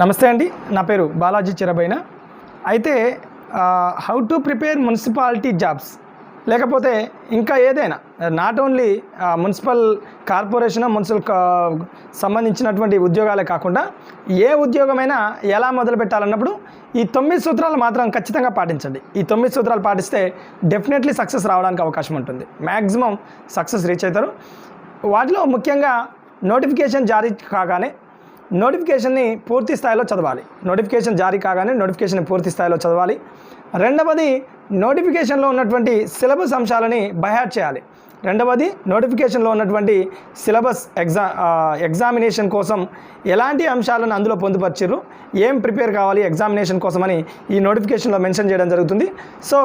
నమస్తే అండి. నా పేరు బాలాజీ చిరబైన. అయితే how to prepare municipality jobs లేకపోతే ఇంకా ఏదైనా not only municipal corporation municipal సంబంధించినటువంటి ఉద్యోగాలే కాకుండా ఏ ఉద్యోగమైనా ఎలా మొదలు పెట్టాలన్నప్పుడు ఈ తొమ్మిది సూత్రాలు మాత్రం ఖచ్చితంగా పాటించండి. ఈ తొమ్మిది సూత్రాలు పాటిస్తే డెఫినెట్లీ సక్సెస్ రావడానికి అవకాశం ఉంటుంది. మ్యాక్సిమం సక్సెస్ రీచ్ అవుతారు. వాటిలో ముఖ్యంగా నోటిఫికేషన్ జారీ కాగానే నోటిఫికేషన్ని పూర్తి స్థాయిలో చదవాలి. నోటిఫికేషన్ జారీ కాగానే నోటిఫికేషన్ పూర్తి స్థాయిలో చదవాలి. రెండవది నోటిఫికేషన్లో ఉన్నటువంటి సిలబస్ అంశాలని బైహార్ట్ చేయాలి. రెండవది నోటిఫికేషన్లో ఉన్నటువంటి సిలబస్ ఎగ్జా ఎగ్జామినేషన్ కోసం ఎలాంటి అంశాలను అందులో పొందుపరిచారు ఏం ప్రిపేర్ కావాలి ఎగ్జామినేషన్ కోసమని ఈ నోటిఫికేషన్లో మెన్షన్ చేయడం జరుగుతుంది. సో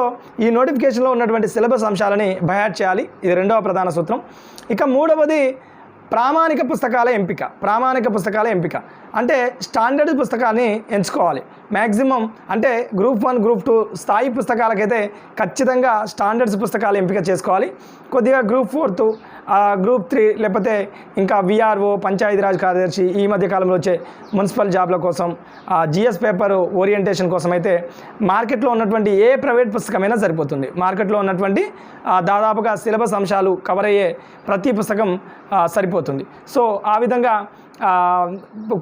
ఈ నోటిఫికేషన్లో ఉన్నటువంటి సిలబస్ అంశాలని బయాట్ చేయాలి. ఇది రెండవ ప్రధాన సూత్రం. ఇక మూడవది ప్రామాణిక పుస్తకాల ఎంపిక ప్రామాణిక పుస్తకాల ఎంపిక. అంటే స్టాండర్డ్ పుస్తకాన్ని ఎంచుకోవాలి. మ్యాక్సిమం అంటే గ్రూప్ వన్ గ్రూప్ టూ స్థాయి పుస్తకాలకైతే ఖచ్చితంగా స్టాండర్డ్స్ పుస్తకాలు ఎంపిక చేసుకోవాలి. కొద్దిగా గ్రూప్ ఫోర్త్ గ్రూప్ త్రీ లేకపోతే ఇంకా విఆర్ఓ పంచాయతీరాజ్ కార్యదర్శి ఈ మధ్య కాలంలో వచ్చే మున్సిపల్ జాబ్ల కోసం జిఎస్ పేపర్ ఓరియంటేషన్ కోసం అయితే మార్కెట్లో ఉన్నటువంటి ఏ ప్రైవేట్ పుస్తకమైనా సరిపోతుంది. మార్కెట్లో ఉన్నటువంటి దాదాపుగా సిలబస్ అంశాలు కవర్ అయ్యే ప్రతి పుస్తకం సరిపోతుంది. సో ఆ విధంగా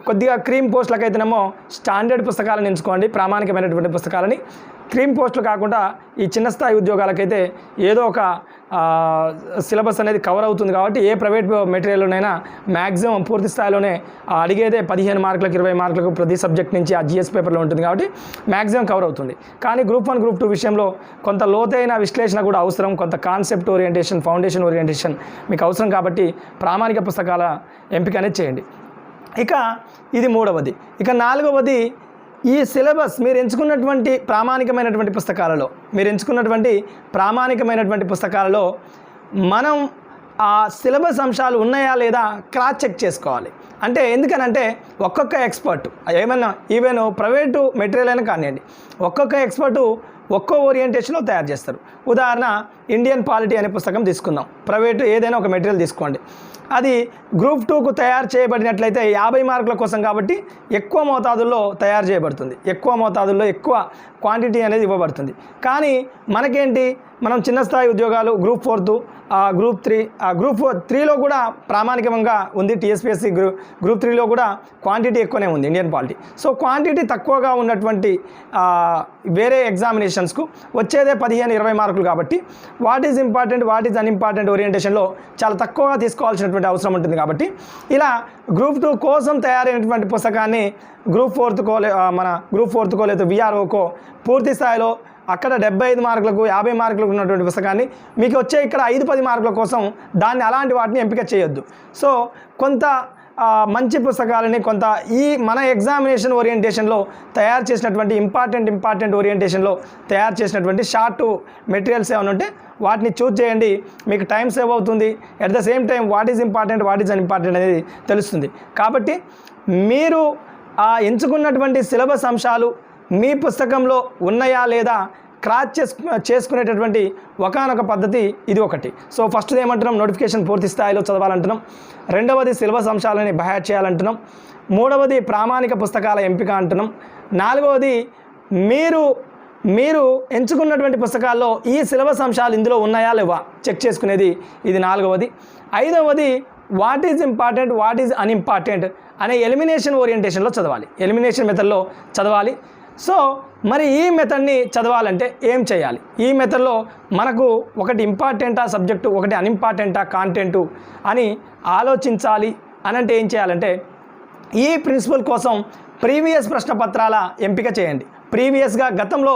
కొద్దిగా క్రీమ్ పోస్టులకు అయితేనేమో స్టాండర్డ్ పుస్తకాలను ఎంచుకోండి ప్రామాణికమైనటువంటి పుస్తకాలని. క్రీమ్ పోస్టులు కాకుండా ఈ చిన్న స్థాయి ఉద్యోగాలకైతే ఏదో ఒక సిలబస్ అనేది కవర్ అవుతుంది కాబట్టి ఏ ప్రైవేట్ మెటీరియల్లోనైనా మ్యాక్సిమం పూర్తి స్థాయిలోనే ఆ, అడిగేదే పదిహేను మార్కులకు ఇరవై మార్కులకు ప్రతి సబ్జెక్ట్ నుంచి ఆ జిఎస్ పేపర్లో ఉంటుంది కాబట్టి మ్యాక్సిమం కవర్ అవుతుంది. కానీ గ్రూప్ వన్ గ్రూప్ టూ విషయంలో కొంత లోతైన విశ్లేషణ కూడా అవసరం కొంత కాన్సెప్ట్ ఓరియంటేషన్ ఫౌండేషన్ ఓరియంటేషన్ మీకు అవసరం కాబట్టి ప్రామాణిక పుస్తకాల ఎంపిక అనేది చేయండి. ఇక ఇది మూడవది. ఇక నాలుగవది ఈ సిలబస్ మీరు ఎంచుకున్నటువంటి ప్రామాణికమైనటువంటి పుస్తకాలలో మీరు ఎంచుకున్నటువంటి ప్రామాణికమైనటువంటి పుస్తకాలలో మనం ఆ సిలబస్ అంశాలు ఉన్నాయా లేదా క్రాస్ చెక్ చేసుకోవాలి. అంటే ఎందుకనంటే ఒక్కొక్క ఎక్స్పర్ట్ ఏమైనా ఈవెన్ ప్రైవేటు మెటీరియల్ అయినా కానివ్వండి ఒక్కొక్క ఎక్స్పర్టు ఒక్కో ఓరియంటేషన్లో తయారు చేస్తారు. ఉదాహరణ ఇండియన్ పాలిటీ అనే పుస్తకం తీసుకుందాం. ప్రైవేటు ఏదైనా ఒక మెటీరియల్ తీసుకోండి. అది గ్రూప్ టూకు తయారు చేయబడినట్లయితే యాభై మార్కుల కోసం కాబట్టి ఎక్కువ మోతాదుల్లో తయారు చేయబడుతుంది. ఎక్కువ మోతాదుల్లో ఎక్కువ క్వాంటిటీ అనేది ఇవ్వబడుతుంది. కానీ మనకేంటి? మనం చిన్న స్థాయి ఉద్యోగాలు group fourth group three group four త్రీలో కూడా ప్రామాణికంగా ఉంది టీఎస్పీఎస్సీ గ్రూ గ్రూప్ త్రీలో కూడా క్వాంటిటీ ఎక్కువనే ఉంది ఇండియన్ పాలిటీ. సో క్వాంటిటీ తక్కువగా ఉన్నటువంటి వేరే ఎగ్జామినేషన్స్కు వచ్చేదే పదిహేను ఇరవై మార్కులు కాబట్టి what is important what is unimportant ఓరియంటేషన్లో చాలా తక్కువగా తీసుకోవాల్సినటువంటి అవసరం ఉంటుంది కాబట్టి ఇలా గ్రూప్ టూ కోసం తయారైనటువంటి పుస్తకాన్ని గ్రూప్ ఫోర్త్కో మన గ్రూప్ ఫోర్త్కో లేదా విఆర్ఓకో పూర్తి స్థాయిలో అక్కడ డెబ్బై ఐదు మార్కులకు యాభై మార్కులకు ఉన్నటువంటి పుస్తకాన్ని మీకు వచ్చే ఇక్కడ ఐదు పది మార్కుల కోసం దాన్ని అలాంటి వాటిని ఎంపిక చేయొద్దు. సో కొంత మంచి పుస్తకాలని కొంత ఈ మన ఎగ్జామినేషన్ ఓరియంటేషన్లో తయారు చేసినటువంటి ఇంపార్టెంట్ ఇంపార్టెంట్ ఓరియంటేషన్లో తయారు చేసినటువంటి షార్ట్ మెటీరియల్స్ ఏమైనా ఉంటే వాటిని చూజ్ చేయండి. మీకు టైం సేవ్ అవుతుంది. At the same time what is important what is important అనేది తెలుస్తుంది. కాబట్టి మీరు ఆ ఎంచుకున్నటువంటి సిలబస్ అంశాలు మీ పుస్తకంలో ఉన్నాయా లేదా క్రాచ్ చేసుకు చేసుకునేటటువంటి ఒకనొక పద్ధతి ఇది ఒకటి. సో ఫస్ట్ ఏమంటున్నాం? నోటిఫికేషన్ పూర్తి స్థాయిలో చదవాలంటున్నాం. రెండవది సిలబస్ అంశాలని బయాట్ చేయాలంటున్నాం. మూడవది ప్రామాణిక పుస్తకాల ఎంపిక అంటున్నాం. నాలుగవది మీరు మీరు ఎంచుకున్నటువంటి పుస్తకాల్లో ఈ సిలబస్ అంశాలు ఇందులో ఉన్నాయా లేవా? చెక్ చేసుకునేది ఇది నాలుగవది. ఐదవది what is important what is unimportant అనే ఎలిమినేషన్ ఓరియంటేషన్లో చదవాలి. ఎలిమినేషన్ మెథడ్లో చదవాలి. సో మరి ఈ మెథడ్ని చదవాలంటే ఏం చేయాలి? ఈ మెథడ్లో మనకు ఒకటి ఇంపార్టెంటా సబ్జెక్టు ఒకటి అన్ఇంపార్టెంటా కాంటెంటు అని ఆలోచించాలి అని అంటే ఏం చేయాలంటే ఈ ప్రిన్సిపల్ కోసం ప్రీవియస్ ప్రశ్న పత్రాల ఎంపిక చేయండి. ప్రీవియస్గా గతంలో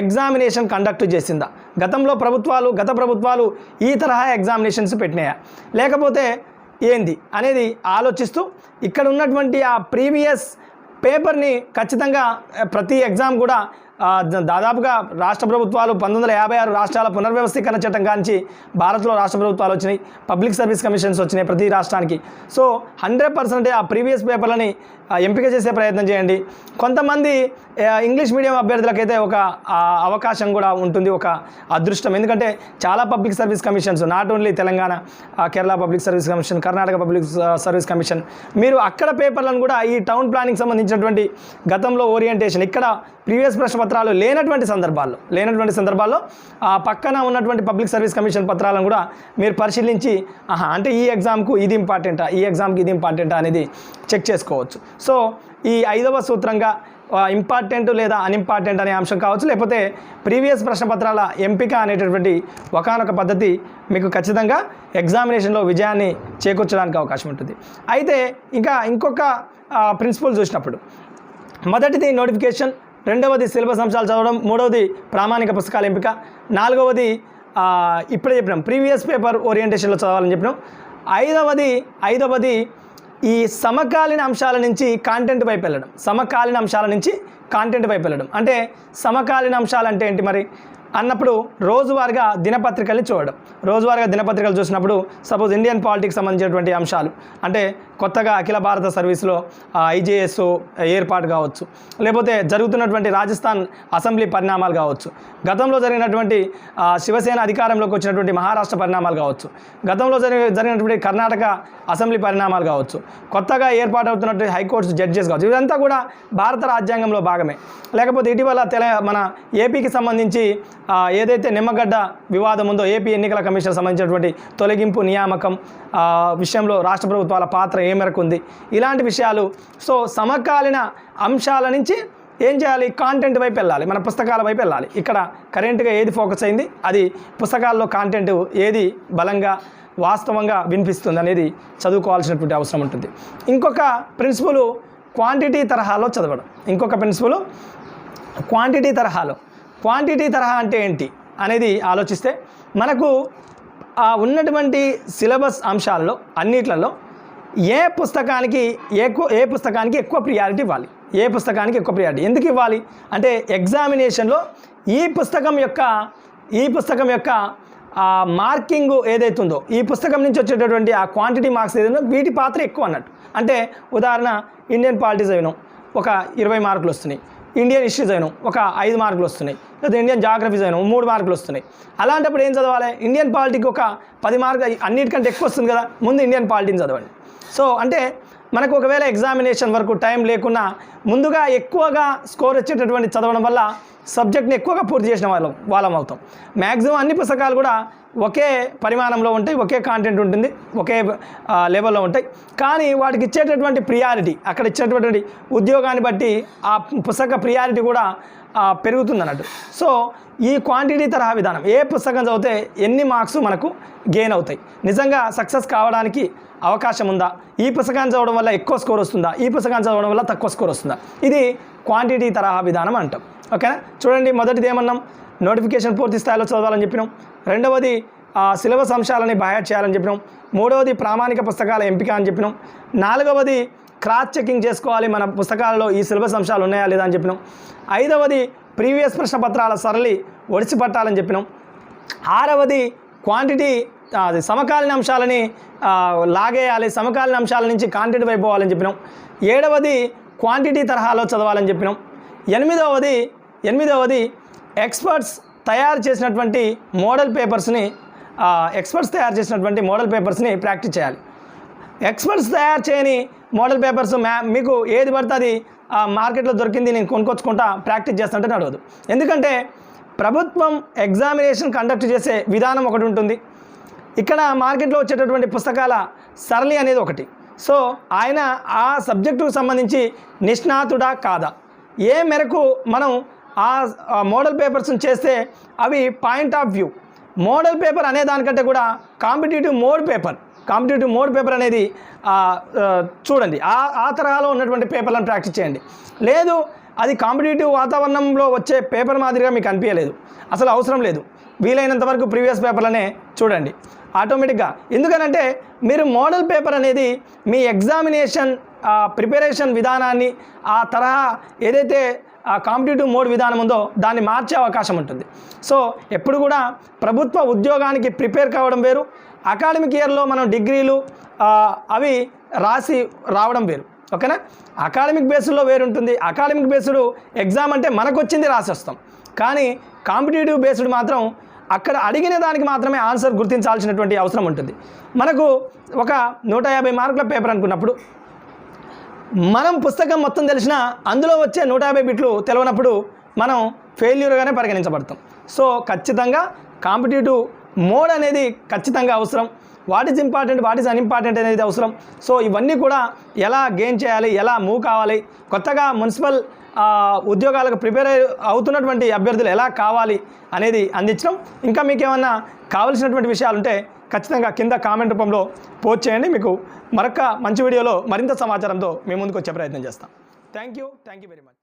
ఎగ్జామినేషన్ కండక్ట్ చేసిందా? గతంలో ప్రభుత్వాలు గత ప్రభుత్వాలు ఈ తరహా ఎగ్జామినేషన్స్ పెట్టినాయా? లేకపోతే ఏంది అనేది ఆలోచిస్తూ ఇక్కడ ఉన్నటువంటి ఆ ప్రీవియస్ పేపర్ని ఖచ్చితంగా ప్రతి ఎగ్జామ్ కూడా దాదాపుగా రాష్ట్ర ప్రభుత్వాలు పంతొమ్మిది యాభై ఆరు రాష్ట్రాల పునర్వ్యవస్థీకరణ చట్టం కాంచి భారత్లో రాష్ట్ర ప్రభుత్వాలు వచ్చినాయి పబ్లిక్ సర్వీస్ కమిషన్స్ వచ్చినాయి ప్రతి రాష్ట్రానికి. సో హండ్రెడ్ పర్సెంట్ ఆ ప్రీవియస్ పేపర్లని ఎంపిక చేసే ప్రయత్నం చేయండి. కొంతమంది ఇంగ్లీష్ మీడియం అభ్యర్థులకైతే ఒక అవకాశం కూడా ఉంటుంది ఒక అదృష్టం. ఎందుకంటే చాలా public service commissions not only Telangana Kerala public service commission Karnataka public service commission. మీరు అక్కడ పేపర్లను కూడా ఈ టౌన్ ప్లానింగ్ సంబంధించినటువంటి గతంలో ఓరియంటేషన్ ఇక్కడ ప్రీవియస్ ప్రశ్న పత్రాలు లేనటువంటి సందర్భాల్లో లేనటువంటి సందర్భాల్లో ఆ పక్కన ఉన్నటువంటి పబ్లిక్ సర్వీస్ కమిషన్ పత్రాలను కూడా మీరు పరిశీలించి ఆహా అంటే ఈ ఎగ్జామ్కు ఇది ఇంపార్టెంటా ఈ ఎగ్జామ్కి ఇది ఇంపార్టెంటా అనేది చెక్ చేసుకోవచ్చు. సో ఈ ఐదవ సూత్రంగా ఇంపార్టెంట్ లేదా అన్ఇంపార్టెంట్ అనే అంశం కావచ్చు లేకపోతే ప్రీవియస్ ప్రశ్నపత్రాల ఎంపిక అనేటటువంటి ఒకనొక పద్ధతి మీకు ఖచ్చితంగా ఎగ్జామినేషన్లో విజయాన్ని చేకూర్చడానికి అవకాశం ఉంటుంది. అయితే ఇంకా ఇంకొక ప్రిన్సిపల్ చూసినప్పుడు మొదటిది నోటిఫికేషన్ రెండవది సిలబస్ అంశాలు చదవడం మూడవది ప్రామాణిక పుస్తకాల ఎంపిక నాలుగవది ఇప్పుడే చెప్పినాం ప్రీవియస్ పేపర్ ఓరియంటేషన్లో చదవాలని చెప్పినాం. ఐదవది ఐదవది ఈ సమకాలీన అంశాల నుంచి కాంటెంట్ వైపు వెళ్ళడం సమకాలీన అంశాల నుంచి కాంటెంట్ వైపు వెళ్ళడం. అంటే సమకాలీన అంశాలు అంటే ఏంటి మరి? అన్నప్పుడు రోజువారీగా దినపత్రికల్ని చూడడం. రోజువారీగా దినపత్రికలు చూసినప్పుడు సపోజ్ ఇండియన్ పాలిటిక్స్ సంబంధించినటువంటి అంశాలు. అంటే కొత్తగా అఖిల భారత సర్వీస్లో ఐజేఎస్ ఏర్పాటు కావచ్చు. లేకపోతే జరుగుతున్నటువంటి రాజస్థాన్ అసెంబ్లీ పరిణామాలు కావచ్చు. గతంలో జరిగినటువంటి శివసేన అధికారంలోకి వచ్చినటువంటి మహారాష్ట్ర పరిణామాలు కావచ్చు. గతంలో జరిగి జరిగినటువంటి కర్ణాటక అసెంబ్లీ పరిణామాలు కావచ్చు. కొత్తగా ఏర్పాటవుతున్నటువంటి హైకోర్టు జడ్జెస్ కావచ్చు. ఇదంతా కూడా భారత రాజ్యాంగంలో భాగమే. లేకపోతే ఇటీవల తెల మన ఏపీకి సంబంధించి ఏదైతే నిమ్మగడ్డ వివాదం ఉందో ఏపీ ఎన్నికల కమిషన్ సంబంధించినటువంటి తొలగింపు నియామకం విషయంలో రాష్ట్ర ప్రభుత్వాల పాత్ర ఏ మేరకు ఉంది? ఇలాంటి విషయాలు సో సమకాలీన అంశాల నుంచి ఏం చేయాలి? కాంటెంట్ వైపు వెళ్ళాలి మన పుస్తకాల వైపు వెళ్ళాలి. ఇక్కడ కరెంట్గా ఏది ఫోకస్ అయింది? అది పుస్తకాల్లో కాంటెంట్ ఏది బలంగా వాస్తవంగా వినిపిస్తుంది అనేది చదువుకోవాల్సినటువంటి అవసరం ఉంటుంది. ఇంకొక ప్రిన్సిపల్ క్వాంటిటీ తరహాలో చదవడం. ఇంకొక ప్రిన్సిపల్ క్వాంటిటీ తరహాలో. క్వాంటిటీ తరహా అంటే ఏంటి అనేది ఆలోచిస్తే మనకు ఆ ఉన్నటువంటి సిలబస్ అంశాల్లో అన్నిట్లలో ఏ పుస్తకానికి ఎక్కువ ఏ పుస్తకానికి ఎక్కువ ప్రియారిటీ ఇవ్వాలి? ఏ పుస్తకానికి ఎక్కువ ప్రియారిటీ ఎందుకు ఇవ్వాలి? అంటే ఎగ్జామినేషన్లో ఈ పుస్తకం యొక్క ఈ పుస్తకం యొక్క ఆ మార్కింగ్ ఏదైతుందో ఈ పుస్తకం నుంచి వచ్చేటటువంటి ఆ క్వాంటిటీ మార్క్స్ ఏదైనా వీటి పాత్ర ఎక్కువ అన్నట్టు. అంటే ఉదాహరణ ఇండియన్ పాలిటిక్స్ అయినా ఒక ఇరవై మార్కులు వస్తున్నాయి. ఇండియన్ హిస్టరీస్ అయినా ఒక ఐదు మార్కులు వస్తున్నాయి. లేదా ఇండియన్ జాగ్రఫీ చదివినాం మూడు మార్కులు వస్తున్నాయి. అలాంటప్పుడు ఏం చదవాలి? ఇండియన్ పాలిటిక్ ఒక పది మార్కులు అన్నిటికంటే ఎక్కువ వస్తుంది కదా. ముందు ఇండియన్ పాలిటిక్స్ చదవండి. సో అంటే మనకు ఒకవేళ ఎగ్జామినేషన్ వరకు టైం లేకున్నా ముందుగా ఎక్కువగా స్కోర్ వచ్చేటటువంటి చదవడం వల్ల సబ్జెక్ట్ని ఎక్కువగా పూర్తి చేసిన వాళ్ళం వాళ్ళం అవుతాం. మ్యాక్సిమం అన్ని పుస్తకాలు కూడా ఒకే పరిమాణంలో ఉంటాయి ఒకే కాంటెంట్ ఉంటుంది ఒకే లెవెల్లో ఉంటాయి. కానీ వాటికి ఇచ్చేటటువంటి ప్రియారిటీ అక్కడ ఇచ్చేటటువంటి ఉద్యోగాన్ని బట్టి ఆ పుస్తక ప్రియారిటీ కూడా పెరుగుతుంది అన్నట్టు సో ఈ క్వాంటిటీ తరహా విధానం ఏ పుస్తకం చదివితే ఎన్ని మార్క్స్ మనకు గెయిన్ అవుతాయి? నిజంగా సక్సెస్ కావడానికి అవకాశం ఉందా? ఈ పుస్తకాన్ని చదవడం వల్ల ఎక్కువ స్కోర్ వస్తుందా? ఈ పుస్తకాన్ని చదవడం వల్ల తక్కువ స్కోర్ వస్తుందా? ఇది క్వాంటిటీ తరహా విధానం అంటాం. ఓకేనా? చూడండి మొదటిది ఏమన్నాం? నోటిఫికేషన్ పూర్తి స్థాయిలో చదవాలని చెప్పినాం. రెండవది సిలబస్ అంశాలని బయట చేయాలని చెప్పినాం. మూడవది ప్రామాణిక పుస్తకాల ఎంపిక అని చెప్పినాం. నాలుగవది క్రాస్ చెకింగ్ చేసుకోవాలి. మన పుస్తకాలలో ఈ సిలబస్ అంశాలు ఉన్నాయా లేదా అని చెప్పినాం. ఐదవది ప్రీవియస్ ప్రశ్న పత్రాల సరళి ఒడిసి పట్టాలని చెప్పినాం. ఆరవది క్వాంటిటీ అది సమకాలీన అంశాలని లాగేయాలి. సమకాలీన అంశాల నుంచి కాంటెంట్ వైపు పోవాలని చెప్పినాం. ఏడవది క్వాంటిటీ తరహాలో చదవాలని చెప్పినాం. ఎనిమిదవది ఎనిమిదవది ఎక్స్పర్ట్స్ తయారు చేసినటువంటి మోడల్ పేపర్స్ని ఎక్స్పర్ట్స్ తయారు చేసినటువంటి మోడల్ పేపర్స్ని ప్రాక్టీస్ చేయాలి. ఎక్స్పర్ట్స్ తయారు చేయని మోడల్ పేపర్స్ మ్యా మీకు ఏది పడితే అది ఆ, మార్కెట్లో దొరికింది నేను కొనుక్కొచ్చుకుంటా ప్రాక్టీస్ చేస్తుంటే నడవదు ఎందుకంటే ప్రభుత్వం ఎగ్జామినేషన్ కండక్ట్ చేసే విధానం ఒకటి ఉంటుంది. ఇక్కడ మార్కెట్లో వచ్చేటటువంటి పుస్తకాల సరళి అనేది ఒకటి. సో ఆయన ఆ సబ్జెక్టుకు సంబంధించి నిష్ణాతుడా కాదా? ఏ మేరకు మనం ఆ ఆ మోడల్ పేపర్స్ని చేస్తే అవి point of view? Model paper అనే దానికంటే కూడా competitive mode paper. Competitive mode paper అనేది చూడండి ఆ ఆ తరహాలో ఉన్నటువంటి పేపర్లను ప్రాక్టీస్ చేయండి. లేదు అది కాంపిటేటివ్ వాతావరణంలో వచ్చే పేపర్ మాదిరిగా మీకు అనిపించలేదు. అసలు అవసరం లేదు. వీలైనంత వరకు ప్రీవియస్ పేపర్లనే చూడండి. ఆటోమేటిక్గా ఎందుకనంటే మీరు మోడల్ పేపర్ అనేది మీ ఎగ్జామినేషన్ ప్రిపరేషన్ విధానాన్ని ఆ తరహా ఏదైతే ఆ కాంపిటేటివ్ మోడ్ విధానం ఉందో దాన్ని మార్చే అవకాశం ఉంటుంది. సో ఎప్పుడు కూడా ప్రభుత్వ ఉద్యోగానికి ప్రిపేర్ కావడం వేరు. అకాడమిక్ ఇయర్లో మనం డిగ్రీలు అవి రాసి రావడం వేరు. ఓకేనా? అకాడమిక్ బేస్డ్లో వేరు ఉంటుంది అకాడమిక్ బేస్డ్ ఎగ్జామ్ అంటే మనకు వచ్చింది రాసేస్తాం. కానీ కాంపిటేటివ్ బేస్డ్ మాత్రం అక్కడ అడిగిన దానికి మాత్రమే ఆన్సర్ గుర్తించాల్సినటువంటి అవసరం ఉంటుంది. మనకు ఒక నూట యాభై మార్కుల పేపర్ అనుకున్నప్పుడు మనం పుస్తకం మొత్తం తెలిసినా అందులో వచ్చే నూట యాభై బిట్లు తెలియనప్పుడు మనం ఫెయిల్యూర్గానే పరిగణించబడతాం. సో ఖచ్చితంగా కాంపిటేటివ్ మోడ్ అనేది ఖచ్చితంగా అవసరం. What is important what is unimportant అనేది అవసరం. సో ఇవన్నీ కూడా ఎలా గెయిన్ చేయాలి ఎలా మూవ్ కావాలి కొత్తగా మున్సిపల్ ఉద్యోగాలకు ప్రిపేర్ అవుతున్నటువంటి అభ్యర్థులు ఎలా కావాలి అనేది అందించడం. ఇంకా మీకు ఏమన్నా కావలసినటువంటి విషయాలు ఉంటే ఖచ్చితంగా కింద కామెంట్ రూపంలో పోస్ట్ చేయండి. మీకు మరొక మంచి వీడియోలో మరింత సమాచారంతో మేము ముందుకు వచ్చే ప్రయత్నం చేస్తాం. Thank you thank you very much